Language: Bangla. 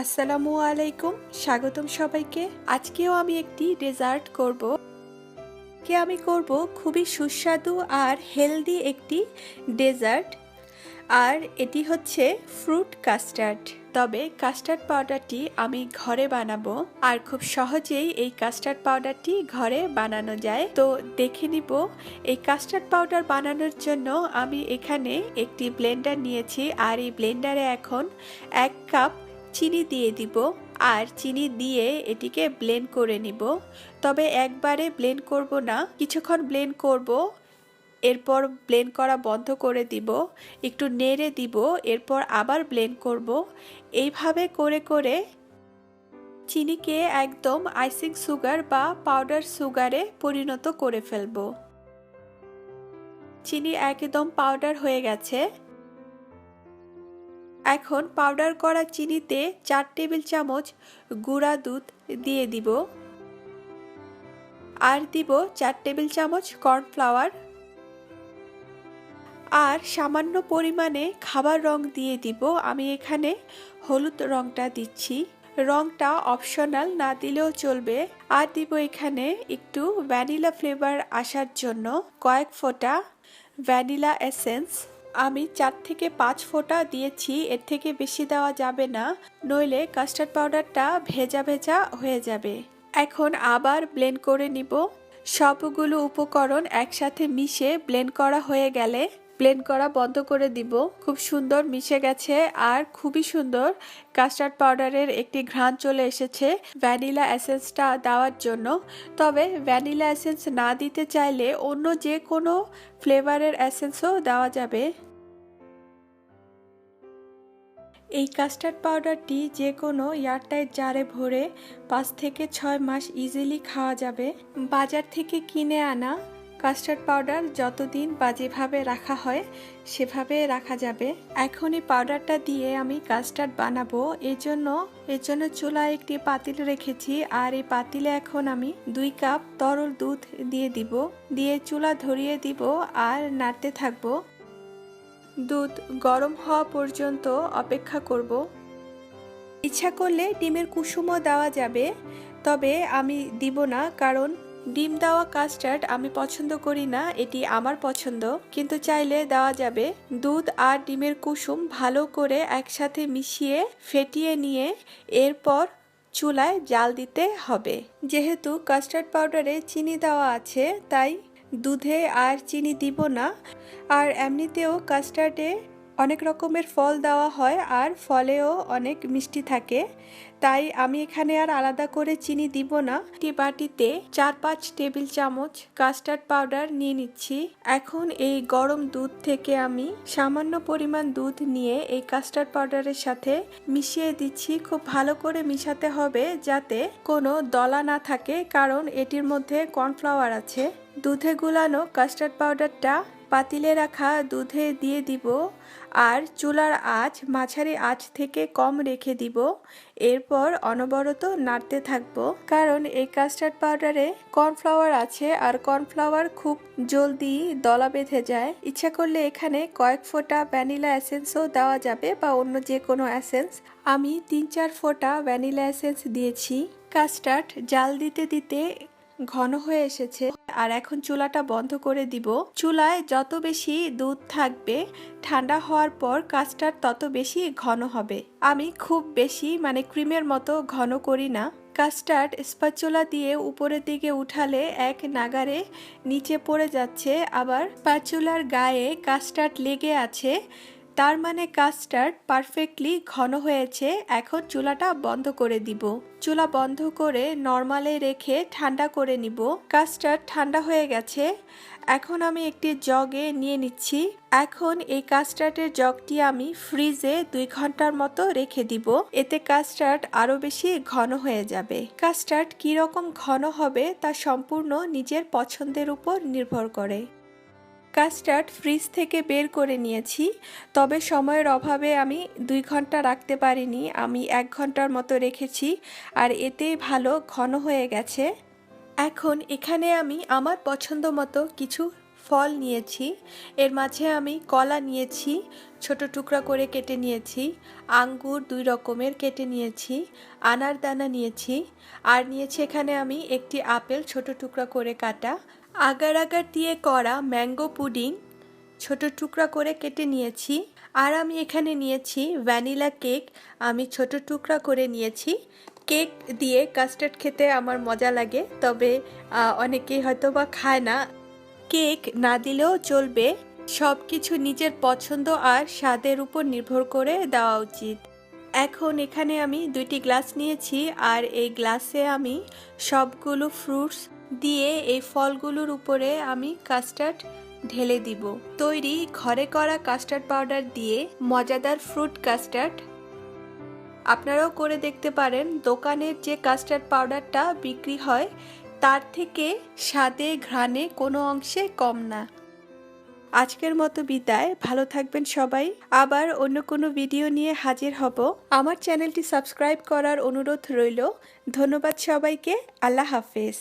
আসসালামু আলাইকুম, স্বাগতম সবাইকে। আজকেও আমি একটি ডেজার্ট করব। কে আমি করব খুবই সুস্বাদু আর হেলদি একটি ডেজার্ট আর এটি হচ্ছে ফ্রুট কাস্টার্ড তবে কাস্টার্ড পাউডারটি আমি ঘরে বানাবো। আর খুব সহজেই এই কাস্টার্ড পাউডারটি ঘরে বানানো যায়। তো দেখে নিব, এই কাস্টার্ড পাউডার বানানোর জন্য আমি এখানে একটি ব্লেন্ডার নিয়েছি। আর এই ব্লেন্ডারে এখন এক কাপ চিনি দিয়ে দিব আর চিনি দিয়ে এটিকে ব্লেন্ড করে নিব। তবে একবারে ব্লেন্ড করব না, কিছুক্ষণ ব্লেন্ড করব, এরপর ব্লেন্ড করা বন্ধ করে দিব, একটু নেড়ে দিব, এরপর আবার ব্লেন্ড করব। এইভাবে করে করে চিনিকে একদম আইসিং সুগার বা পাউডার সুগারে পরিণত করে ফেলব। চিনি একদম পাউডার হয়ে গেছে। এখন পাউডার করা চিনিতে চার টেবিল চামচ গুঁড়া দুধ দিয়ে দিব। আর দিব চার টেবিল চামচ কর্নফ্লাওয়ার। আর সামান্য পরিমাণে খাবার রং দিয়ে দিব। আমি এখানে হলুদ রংটা দিচ্ছি। রংটা অপশনাল না দিলেও চলবে। আর দিব এখানে একটু ভ্যানিলা ফ্লেভার আসার জন্য কয়েক ফোঁটা ভ্যানিলা এসেন্স আমি চার থেকে পাঁচ ফোঁটা দিয়েছি, এর থেকে বেশি দেওয়া যাবে না, নইলে কাস্টার্ড পাউডারটা ভেজা ভেজা হয়ে যাবে। এখন আবার ব্লেন্ড করে নিব। সবগুলো উপকরণ একসাথে মিশে ব্লেন্ড করা হয়ে গেলে ব্লেন্ড করা বন্ধ করে দিব। খুব সুন্দর মিশে গেছে আর খুবই সুন্দর। কাস্টার্ড পাউডারের একটি ঘ্রাণ চলে এসেছে ভ্যানিলা এসেন্সটা দেওয়ার জন্য। তবে ভ্যানিলা এসেন্স না দিতে চাইলে অন্য যে কোনো ফ্লেভারের এসেন্সও দেওয়া যাবে। এই কাস্টার্ড পাউডারটি যে কোনো এয়ারটাইট জারে ভরে পাঁচ থেকে ছয় মাস ইজিলি খাওয়া যাবে। বাজার থেকে কিনে আনা কাস্টার্ড পাউডার যতদিন বা যেভাবে রাখা হয়, সেভাবে রাখা যাবে। এখন এই পাউডারটা দিয়ে আমি কাস্টার্ড বানাবো। এর জন্য এর জন্য চুলায় একটি পাতিল রেখেছি আর এই পাতিলে এখন আমি দুই কাপ তরল দুধ দিয়ে দিব। দিয়ে চুলা ধরিয়ে দিব আর নাড়তে থাকব। দুধ গরম হওয়া পর্যন্ত অপেক্ষা করব। ইচ্ছা করলে ডিমের কুসুমও দেওয়া যাবে, তবে আমি দিব না কারণ ডিম দেওয়া কাস্টার্ড আমি পছন্দ করি না, এটি আমার পছন্দ, কিন্তু চাইলে দেওয়া যাবে। দুধ আর ডিমের কুসুম ভালো করে একসাথে মিশিয়ে ফেটিয়ে নিয়ে এরপর চুলায় জাল দিতে হবে। যেহেতু কাস্টার্ড পাউডারে চিনি দেওয়া আছে, তাই দুধে আর চিনি দিব না, আর এমনিতেও কাস্টার্ডে অনেক রকমের ফল দেওয়া হয় আর ফলেও অনেক মিষ্টি থাকে। তাই আমি এখানে আর আলাদা করে চিনি দিব না। একটি বাটিতে চার পাঁচ টেবিল চামচ কাস্টার্ড পাউডার নিয়ে নিচ্ছি। এখন এই গরম দুধ থেকে আমি সামান্য পরিমাণ দুধ নিয়ে এই কাস্টার্ড পাউডারের সাথে মিশিয়ে দিচ্ছি। খুব ভালো করে মিশাতে হবে যাতে কোনো দলা না থাকে, কারণ এটির মধ্যে কর্নফ্লাওয়ার আছে। দুধে গুলানো কাস্টার্ড পাউডারটা পাতিলে রাখা দুধে দিয়ে দিব আর চুলার আঁচ মাঝারি আঁচ থেকে কম রেখে দিব। এরপর অনবরত নাড়তে থাকব। কারণ এই কাস্টার্ড পাউডারে কর্নফ্লাওয়ার আছে আর কর্নফ্লাওয়ার খুব জলদি দলা বেঁধে যায়। ইচ্ছা করলে এখানে কয়েক ফোঁটা ভ্যানিলা এসেন্সও দেওয়া যাবে বা অন্য যে কোনো এসেন্স। আমি তিন চার ফোঁটা ভ্যানিলা এসেন্স দিয়েছি। কাস্টার্ড জাল দিতে দিতে ঘন হয়ে এসেছে। আর এখন চুলাটা বন্ধ করে দিব। চুলায় যত বেশি দুধ থাকবে, ঠান্ডা হওয়ার পর কাস্টার্ড তত বেশি ঘন হবে। আমি খুব বেশি মানে ক্রিমের মতো ঘন করি না। কাস্টার্ড স্পাচুলা দিয়ে উপরের দিকে উঠালে এক নাগারে নিচে পড়ে যাচ্ছে। আবার স্পাচুলার গায়ে কাস্টার্ড লেগে আছে। তার মানে কাস্টার্ড পারফেক্টলি ঘন হয়েছে, এখন চুলাটা বন্ধ করে দিব। চুলা বন্ধ করে নর্মালে রেখে ঠান্ডা করে নিব। কাস্টার্ড ঠান্ডা হয়ে গেছে, এখন আমি একটি জগে নিয়ে নিচ্ছি। এখন এই কাস্টার্ডের জগটি আমি ফ্রিজে দুই ঘণ্টার মতো রেখে দিব, এতে কাস্টার্ড আরও বেশি ঘন হয়ে যাবে। কাস্টার্ড কীরকম ঘন হবে তা সম্পূর্ণ নিজের পছন্দের উপর নির্ভর করে। কাস্টার্ড ফ্রিজ থেকে বের করে নিয়েছি, তবে সময়ের অভাবে আমি দুই ঘণ্টা রাখতে পারিনি, আমি এক ঘণ্টার মতো রেখেছি, আর এতেই ভালো ঘন হয়ে গেছে। এখন এখানে আমি আমার পছন্দ মতো কিছু ফল নিয়েছি, এর মাঝে আমি কলা নিয়েছি, ছোট টুকরা করে কেটে নিয়েছি, আঙ্গুর দুই রকমের কেটে নিয়েছি আনার দানা নিয়েছি, আর নিয়েছি এখানে আমি একটি আপেল ছোট টুকরা করে কাটা আগার আগার দিয়ে করা ম্যাঙ্গো পুডিং ছোট টুকরা করে কেটে নিয়েছি। আর আমি এখানে নিয়েছি ভ্যানিলা কেক। আমি ছোট টুকরা করে নিয়েছি। কেক দিয়ে কাস্টার্ড খেতে আমার মজা লাগে, তবে অনেকেই হয়তো বা খায় না। কেক না দিলেও চলবে। সব কিছু নিজের পছন্দ আর স্বাদের উপর নির্ভর করে দেওয়া উচিত। এখন এখানে আমি দুইটি গ্লাস নিয়েছি, আর এই গ্লাসে আমি সবগুলো ফ্রুটস দিয়ে এই ফলগুলোর উপরে আমি কাস্টার্ড ঢেলে দিব। তৈরি ঘরে করা কাস্টার্ড পাউডার দিয়ে মজাদার ফ্রুট কাস্টার্ড আপনারাও করে দেখতে পারেন, দোকানের যে কাস্টার্ড পাউডারটা বিক্রি হয়, তার থেকে স্বাদে, ঘ্রাণে কোনো অংশে কম না। আজকের মতো বিদায়, ভালো থাকবেন সবাই। আবার অন্য কোনো ভিডিও নিয়ে হাজির হব। আমার চ্যানেলটি সাবস্ক্রাইব করার অনুরোধ রইল। ধন্যবাদ সবাইকে। আল্লাহ হাফেজ।